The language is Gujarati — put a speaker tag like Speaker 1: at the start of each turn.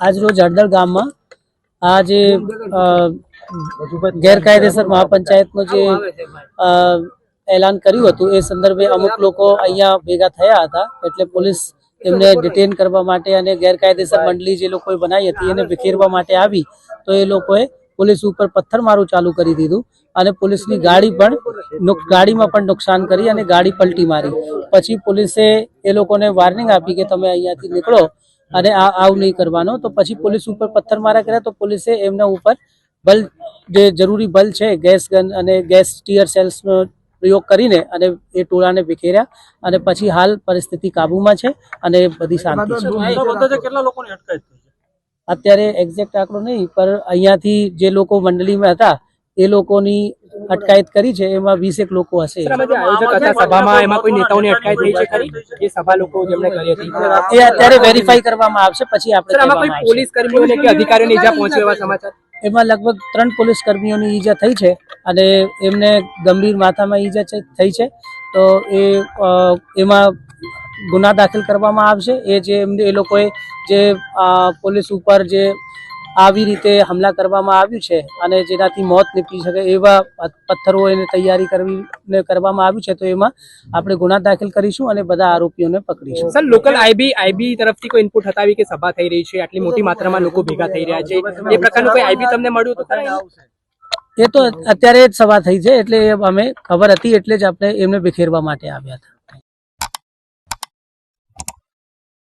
Speaker 1: આજ રોજ હળદળ ગામમાં આ જે ગેરકાયદેસર મહાપંચાયતનું જે અ, એલાન કર્યું હતું એ સંદર્ભે અમુક લોકો અહીંયા ભેગા થયા હતા. એટલે પોલીસ એમને ડિટેન કરવા માટે અને ગેરકાયદેસર મંડળી જે લોકોએ બનાવી હતી એને વિખેરવા માટે આવી. તો એ લોકોએ પોલીસ ઉપર પથ્થરમારું ચાલુ કરી દીધું અને પોલીસની ગાડી પણ ગાડીમાં પણ નુકસાન કરી અને ગાડી પલટી મારી. પછી પોલીસે એ લોકોને વાર્નિંગ આપી કે તમે અહીંયાથી નીકળો અને આ, આવું નહીં કરવાનો. તો પછી પોલીસ ઉપર પથ્થરમારા કર્યા તો પોલીસે એમના ઉપર બલ, જે જરૂરી બલ છે, ગેસ ગન અને ગેસ ટીયર સેલ્સનો પ્રયોગ કરીને અને એ ટોળાને વિખેર્યા અને પછી હાલ પરિસ્થિતિ કાબુમાં છે અને બધી શાંતિ છે.
Speaker 2: કેટલા લોકોની અટકાયત
Speaker 1: અત્યારે એક્ઝેક્ટ આંકડો નહીં પર અહીંયાથી જે લોકો મંડળીમાં હતા એ લોકોની અટકાયત કરી છે એમાં વીસેક લોકો હશે. એ અત્યારે વેરીફાઈ કરવામાં આવશે પછી આપણે.
Speaker 3: પોલીસ કર્મીઓને કે અધિકારીઓને ઈજા પહોંચી એવા સમાચાર?
Speaker 1: એમાં લગભગ ત્રણ પોલીસ કર્મીઓની ઈજા થઈ છે અને એમને ગંભીર માથામાં ઈજા થઈ છે. તો એ એમાં ગુના દાખલ કરવામાં આવશે. એ જે એમને એ લોકોએ જે પોલીસ ઉપર જે આવી રીતે હમલા કરવામાં આવ્યું છે અને જેનાથી મોત નીપજી શકે એવા પથ્થરો એને તૈયારી કરવીને કરવામાં આવ્યું છે તો એમાં આપણે ગુના દાખલ કરીશું અને બધા આરોપીઓને પકડીશું.
Speaker 3: સર લોકલ આઈબી આઈબી તરફથી કોઈ ઇનપુટ હતા કે સભા થઈ રહી છે? આટલી મોટી માત્રામાં લોકો ભેગા થઈ રહ્યા છે. એ પ્રકારનું કોઈ આઈબી તમને મળ્યું હતું?
Speaker 1: એ તો અત્યારે જ સભા થઈ છે એટલે એ અમે ખબર હતી એટલે જ આપણે એમને બિખેરવા માટે આવ્યા હતા.